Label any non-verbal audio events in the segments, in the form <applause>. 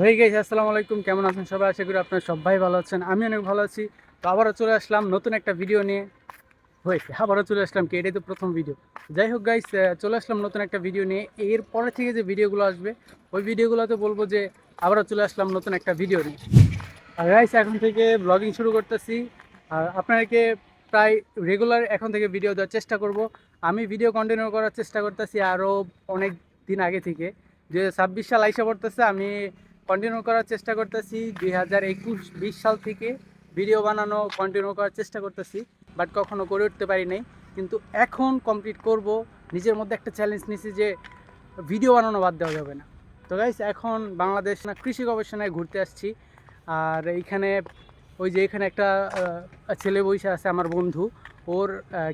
হয়ে গেছে আসসালামু আলাইকুম। কেমন আছেন সবাই? আশা করি আপনারা সবাই ভালো আছেন। আমি অনেক ভালো আছি। তো আবারও চলে আসলাম নতুন একটা ভিডিও নিয়ে। হয়েছে আবারও চলে আসলাম কি? এটাই তো প্রথম ভিডিও যাই হোক গাইস চলে আসলাম নতুন একটা ভিডিও নিয়ে। এর পরে থেকে যে ভিডিওগুলো আসবে, ওই ভিডিওগুলোতে বলব যে আবারও চলে আসলাম নতুন একটা ভিডিও নিয়ে। আর গাইস এখন থেকে ব্লগিং শুরু করতেছি। আর আপনাদেরকে প্রায় রেগুলার এখন থেকে ভিডিও দেওয়ার চেষ্টা করব। আমি ভিডিও কন্টিনিউ করার চেষ্টা করতেছি আরও অনেক দিন আগে থেকে। যে ছাব্বিশ সাল আইসা পড়তেছে, আমি কন্টিনিউ করার চেষ্টা করতেছি। দুই হাজার একুশ, বিশ সাল থেকে ভিডিও বানানো কন্টিনিউ করার চেষ্টা করতেছি বাট কখনো করে উঠতে পারি নাই। কিন্তু এখন কমপ্লিট করব, নিজের মধ্যে একটা চ্যালেঞ্জ নিছি যে ভিডিও বানানো বাদ দেওয়া যাবে না। তো গাইস এখন বাংলাদেশ না, কৃষি গবেষণায় ঘুরতে আসছি। আর এইখানে ওই যে এখানে একটা ছেলে বসে আছে আমার বন্ধু। ওর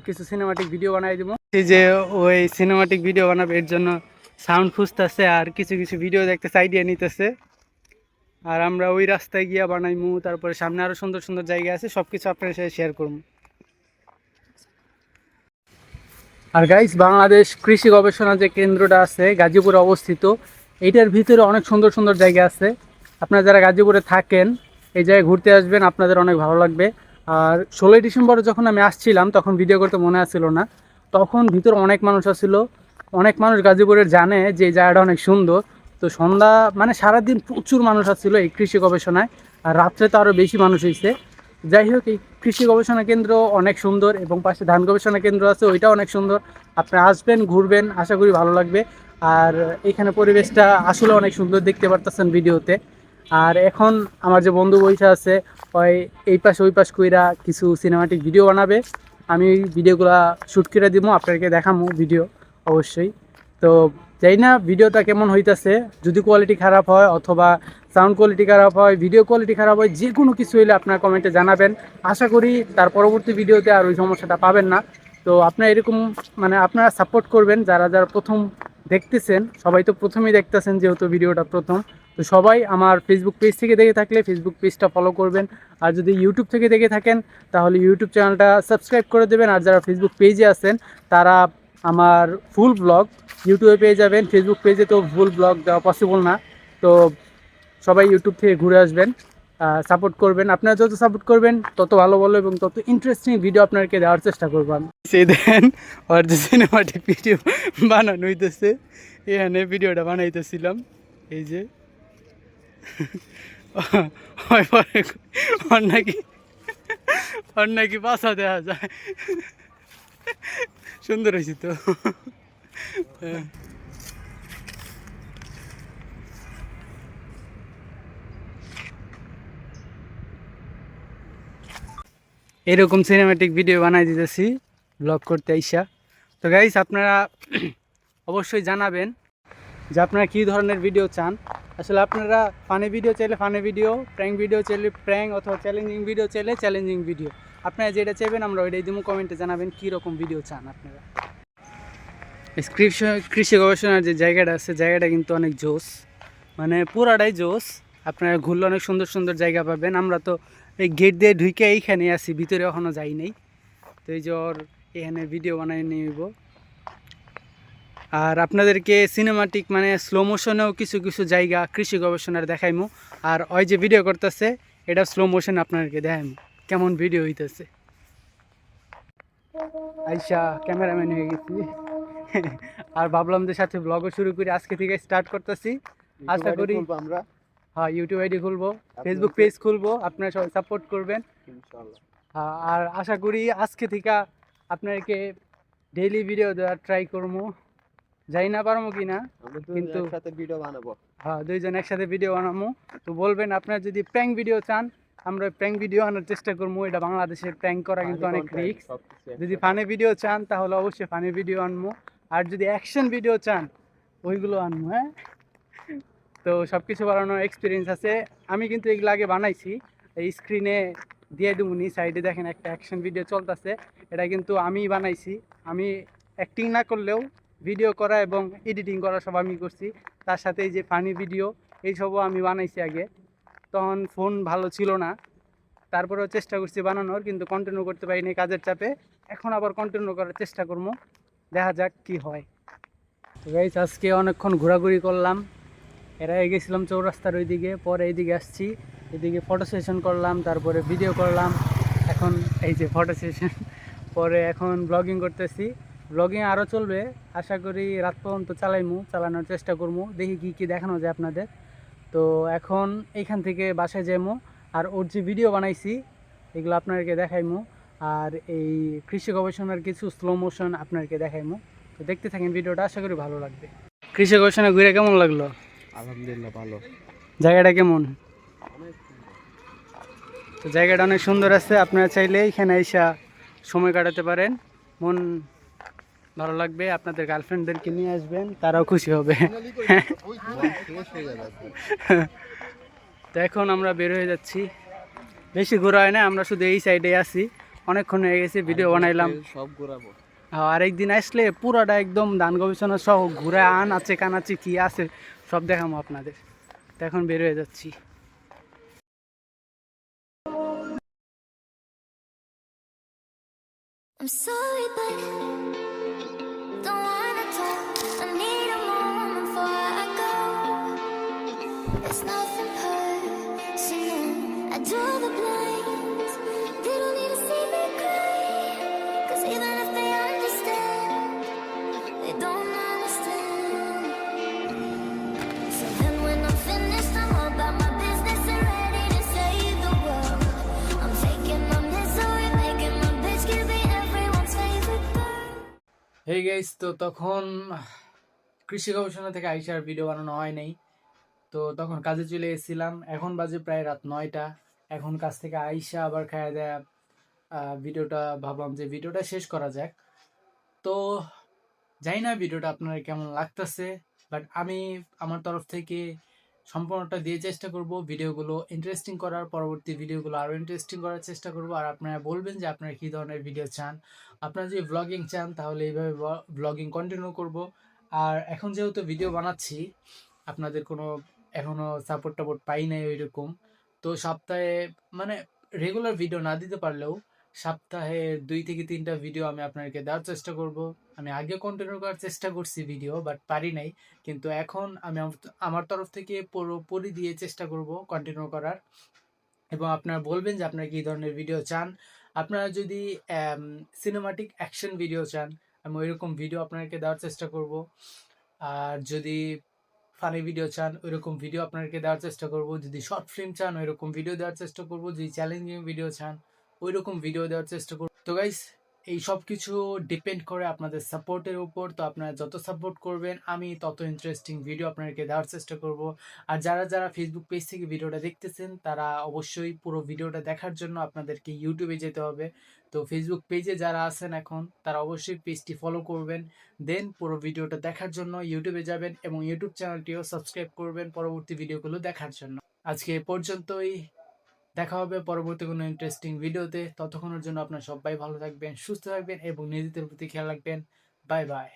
কিছু সিনেমাটিক ভিডিও বানাই দেবো। যে ওই সিনেমাটিক ভিডিও বানাবে, এর জন্য সাউন্ড খুঁজতেছে আর কিছু কিছু ভিডিও দেখতেছে আইডিয়া নিতেছে। আর আমরা ওই রাস্তায় গিয়া বানাইমু, তারপরে সামনে আরও সুন্দর সুন্দর জায়গা আছে সব কিছু আপনার সাথে শেয়ার করব আর গাইস বাংলাদেশ কৃষি গবেষণা যে কেন্দ্রটা আছে, গাজীপুরে অবস্থিত, এইটার ভিতরে অনেক সুন্দর সুন্দর জায়গা আছে। আপনারা যারা গাজীপুরে থাকেন, এই জায়গায় ঘুরতে আসবেন, আপনাদের অনেক ভালো লাগবে। আর ষোলোই ডিসেম্বরে যখন আমি আসছিলাম, তখন ভিডিও করতে মনে আসছিল না। তখন ভিতরে অনেক মানুষ আসছিল অনেক মানুষ গাজীপুরের জানে যে জায়গাটা অনেক সুন্দর। তো সন্ধ্যা মানে সারাদিন প্রচুর মানুষ আসছিল এই কৃষি গবেষণায়, আর রাত্রে তো আরও বেশি মানুষ হয়েছে। যাই হোক, এই কৃষি গবেষণা কেন্দ্র অনেক সুন্দর এবং পাশে ধান গবেষণা কেন্দ্র আছে, ওইটাও অনেক সুন্দর। আপনি আসবেন, ঘুরবেন, আশা করি ভালো লাগবে। আর এখানে পরিবেশটা আসলে অনেক সুন্দর, দেখতে পারতেছেন ভিডিওতে। আর এখন আমার যে বন্ধু বৈশা আছে, ওই এই পাশ ওই পাশ কইরা কিছু সিনেমাটিক ভিডিও বানাবে। আমি ভিডিওগুলো শ্যুট করে দিব আপনাকে দেখামো ভিডিও অবশ্যই। তো যাই না ভিডিওটা কেমন হইতাছে। যদি কোয়ালিটি খারাপ হয় অথবা সাউন্ড কোয়ালিটি খারাপ হয় ভিডিও কোয়ালিটি খারাপ হয় যে কোনো কিছু হইলে আপনার কমেন্টে জানাবেন। আশা করি তার পরবর্তী ভিডিওতে আর ওই সমস্যাটা পাবেন না। তো আপনারা এরকম মানে আপনারা সাপোর্ট করবেন, যারা যারা প্রথম দেখতেছেন, সবাই তো প্রথমেই দেখতেছেন যেহেতু ভিডিওটা প্রথম। তো সবাই আমার ফেসবুক পেজ থেকে দেখে থাকলে ফেসবুক পেজটা ফলো করবেন। আর যদি ইউটিউব থেকে দেখে থাকেন, তাহলে ইউটিউব চ্যানেলটা সাবস্ক্রাইব করে দেবেন। আর যারা ফেসবুক পেজে আছেন, তারা আমার ফুল ব্লগ ইউটিউবে পেয়ে যাবেন ফেসবুক পেজে তো ভুল ব্লগ দেওয়া পসিবল না। তো সবাই ইউটিউব থেকে ঘুরে আসবেন সাপোর্ট করবেন। আপনারা যত সাপোর্ট করবেন, তত ভালো ভালো এবং তত ইন্টারেস্টিং ভিডিও আপনাকে দেওয়ার চেষ্টা করব আমি। সেই দেন ওর যে সিনেমাটিক ভিডিও বানানো হইতেছে। এখানে ভিডিওটা বানাইতেছিলাম, এই যে। নাকি, ওর নাকি বাসা দেওয়া যায়। সুন্দর হয়েছে তো। এরকম সিনেমাটিক ভিডিও বানাই দিতেছি ব্লগ করতে আইসা। তো গাইস আপনারা <clears throat> অবশ্যই জানাবেন যে আপনারা কী ধরনের ভিডিও চান। আসলে আপনারা ফানি ভিডিও চাইলে ফানি ভিডিও প্র্যাঙ্ক ভিডিও চাইলে প্র্যাঙ্ক অথবা চ্যালেঞ্জিং ভিডিও চাইলে চ্যালেঞ্জিং ভিডিও আপনারা যেটা চাইবেন আমরা ওইটাই দিব কমেন্টে জানাবেন কী রকম ভিডিও চান আপনারা। কৃষি গবেষণার যে জায়গাটা আছে, জায়গাটা কিন্তু অনেক জোস। মানে পুরাটাই জোস। আপনারা ঘুরলে অনেক সুন্দর সুন্দর জায়গা পাবেন। আমরা তো এই গেট দিয়ে ঢুকে এইখানে আছি, ভিতরে এখনও যাই নাই। তো এই যে ওর এখানে ভিডিও বানাই নিব। আর আপনাদেরকে সিনেমাটিক মানে স্লো মোশনেও কিছু কিছু জায়গা কৃষি গবেষণার দেখাইমু। আর ওই যে ভিডিও করতেছে, এটা স্লো মোশন আপনাদেরকে দেখাইমু। কেমন ভিডিও হইতেছে। আইসা ক্যামেরাম্যান হয়ে গেছি। আর ভাবলাম যে সাথে ব্লগও শুরু করি আজকে থেকে স্টার্ট করতেছি। আশা করি আমরা। হ্যাঁ ইউটিউব আইডি খুলবো ফেসবুক পেজ খুলবো আপনারা সবাই সাপোর্ট করবেন। হ্যাঁ, আর আশা করি আজকে থেকে আপনাদেরকে ডেইলি ভিডিও দেওয়ার ট্রাই করব। যাই না পারব কি না কিন্তু- একসাথে ভিডিও বানাবো। হ্যাঁ দুইজন একসাথে ভিডিও বানাবো। তো বলবেন আপনারা যদি প্র্যাঙ্ক ভিডিও চান আমরা প্র্যাঙ্ক ভিডিও আনার চেষ্টা করব। এটা বাংলাদেশে প্র্যাঙ্ক করা কিন্তু অনেক রিস্ক যদি। ফানি ভিডিও চান তাহলে অবশ্যই ফানি ভিডিও আনব। আর যদি অ্যাকশন ভিডিও চান, ওইগুলো আনব হ্যাঁ? তো সব কিছু বানানোর এক্সপিরিয়েন্স আছে। আমি কিন্তু এগুলো আগে বানাইছি। এই স্ক্রিনে দিয়ে দেবুনি সাইডে দেখেন একটা অ্যাকশন ভিডিও চলতেছে। এটা কিন্তু আমি বানাইছি। আমি অ্যাক্টিং না করলেও ভিডিও করা এবং এডিটিং করা সব আমি করছি। তার সাথে এই যে ফানি ভিডিও এইসবও আমি বানাইছি আগে। তখন ফোন ভালো ছিল না। তারপরেও চেষ্টা করছি বানানোর, কিন্তু কন্টিনিউ করতে পারিনি কাজের চাপে। এখন আবার কন্টিনিউ করার চেষ্টা করব। দেখা যাক কি হয়। তো গাইজ আজকে অনেকক্ষণ ঘোরাঘুরি করলাম। এরা গেছিলাম চৌরাস্তার ওইদিকে, পরে এইদিকে আসছি। এদিকে ফটো সেশন করলাম, তারপরে ভিডিও করলাম। এখন এই যে ফটো সেশন পরে এখন ব্লগিং করতেছি। ব্লগিং আরও চলবে, আশা করি রাত পর্যন্ত চালাইমু, চালানোর চেষ্টা করব দেখি কী কী দেখানো যায় আপনাদের। তো এখন এইখান থেকে বাসায় যাইমু, আর ওর যে ভিডিও বানাইছি, এগুলো আপনাদেরকে দেখাইমু। আর এই কৃষি গবেষণার কিছু স্লো মোশন আপনাদেরকে দেখাইমু। তো দেখতে থাকেন ভিডিওটা আশা করি ভালো লাগবে। কৃষি গবেষণা ঘুরে কেমন লাগল? আলহামদুলিল্লাহ ভালো। জায়গাটা কেমন? তো জায়গাটা অনেক সুন্দর আছে আপনারা চাইলে এখানে এসা সময় কাটাতে পারেন। মন ভালো লাগবে আপনাদের গার্লফ্রেন্ডদেরকে নিয়ে আসবেন তারাও খুশি হবে। তো এখন আমরা বের হয়ে যাচ্ছি। বেশি ঘোরা হয় না আমরা শুধু এই সাইডে আছি। অনেকক্ষণ হয়ে গেছে ভিডিও বানাইলাম সব ঘোরাবো হ্যাঁ, আর একদিন আসলে পুরোটা একদম দান গবেষণা সহ ঘুরে আন আছে কান আছে কি আছে সব দেখাবো আপনাদের তো এখন বের হয়ে যাচ্ছি I'm sorry, but don't wanna talk. I need a moment before I go. It's nothing personal. I draw the blinds. Guys তো তখন কৃষি গবেষণা থেকে আইসার ভিডিও বানানো হয় নাই। তো তখন কাজে চলে এসেছিলাম। এখন বাজে প্রায় রাত নয়টা। এখন কাজ থেকে আইসা আবার খাওয়া দেয়া ভিডিওটা ভাবলাম যে ভিডিওটা শেষ করা যাক। তো জানি না ভিডিওটা আপনার কেমন লাগতেছে বাট আমি, আমার তরফ থেকে সম্পূর্ণটা দিয়ে চেষ্টা করব ভিডিওগুলো ইন্টারেস্টিং করার, পরবর্তী ভিডিওগুলো আরও ইন্টারেস্টিং করার চেষ্টা করব। আর আপনারা বলবেন যে আপনারা কী ধরনের ভিডিও চান। আপনারা যদি ব্লগিং চান তাহলে এইভাবে ব্লগিং কন্টিনিউ করব। আর এখন যেহেতু ভিডিও বানাচ্ছি, আপনাদের কোনো এখনও সাপোর্ট টাপোর্ট পাই নাই ওইরকম। তো সপ্তাহে মানে রেগুলার ভিডিও না দিতে পারলেও সপ্তাহে দুই থেকে তিনটা ভিডিও আমি আপনাদেরকে দেওয়ার চেষ্টা করব। আমি আগে কন্টিনিউ করার চেষ্টা করছি ভিডিও বাট পারি নাই। কিন্তু এখন আমি আম- আমার তরফ থেকে পুরোপুরি দিয়ে চেষ্টা করব কন্টিনিউ করার। এবং আপনারা বলবেন যে আপনারা কী ধরনের ভিডিও চান। আপনারা যদি সিনেমাটিক অ্যাকশন ভিডিও চান, আমি ওইরকম ভিডিও আপনাদেরকে দেওয়ার চেষ্টা করব। আর যদি ফানি ভিডিও চান, ওইরকম ভিডিও আপনাদেরকে দেওয়ার চেষ্টা করব। যদি শর্ট ফিল্ম চান, ওইরকম ভিডিও দেওয়ার চেষ্টা করব। যদি চ্যালেঞ্জিং ভিডিও চান ওইরকম ভিডিও দেওয়ার চেষ্টা করব। তো গাইস এই সব কিছু ডিপেন্ড করে আপনাদের সাপোর্টের উপর। তো আপনারা যত সাপোর্ট করবেন, আমি তত ইন্টারেস্টিং ভিডিও আপনাদেরকে দেওয়ার চেষ্টা করব। আর যারা যারা ফেসবুক পেজ থেকে ভিডিওটা দেখতেছেন, তারা অবশ্যই পুরো ভিডিওটা দেখার জন্য আপনাদেরকে ইউটিউবে যেতে হবে। তো ফেসবুক পেজে যারা আছেন এখন, তারা অবশ্যই পেজটি ফলো করবেন। দেন পুরো ভিডিওটা দেখার জন্য ইউটিউবে যাবেন এবং ইউটিউব চ্যানেলটিও সাবস্ক্রাইব করবেন পরবর্তী ভিডিওগুলো দেখার জন্য। আজকে এ পর্যন্তই। দেখা হবে পরবর্তী কোনো ইন্টারেস্টিং ভিডিওতে ততক্ষণের জন্য আপনার সবাই ভালো থাকবেন, সুস্থ থাকবেন এবং নিজেদের প্রতি খেয়াল রাখবেন। Bye bye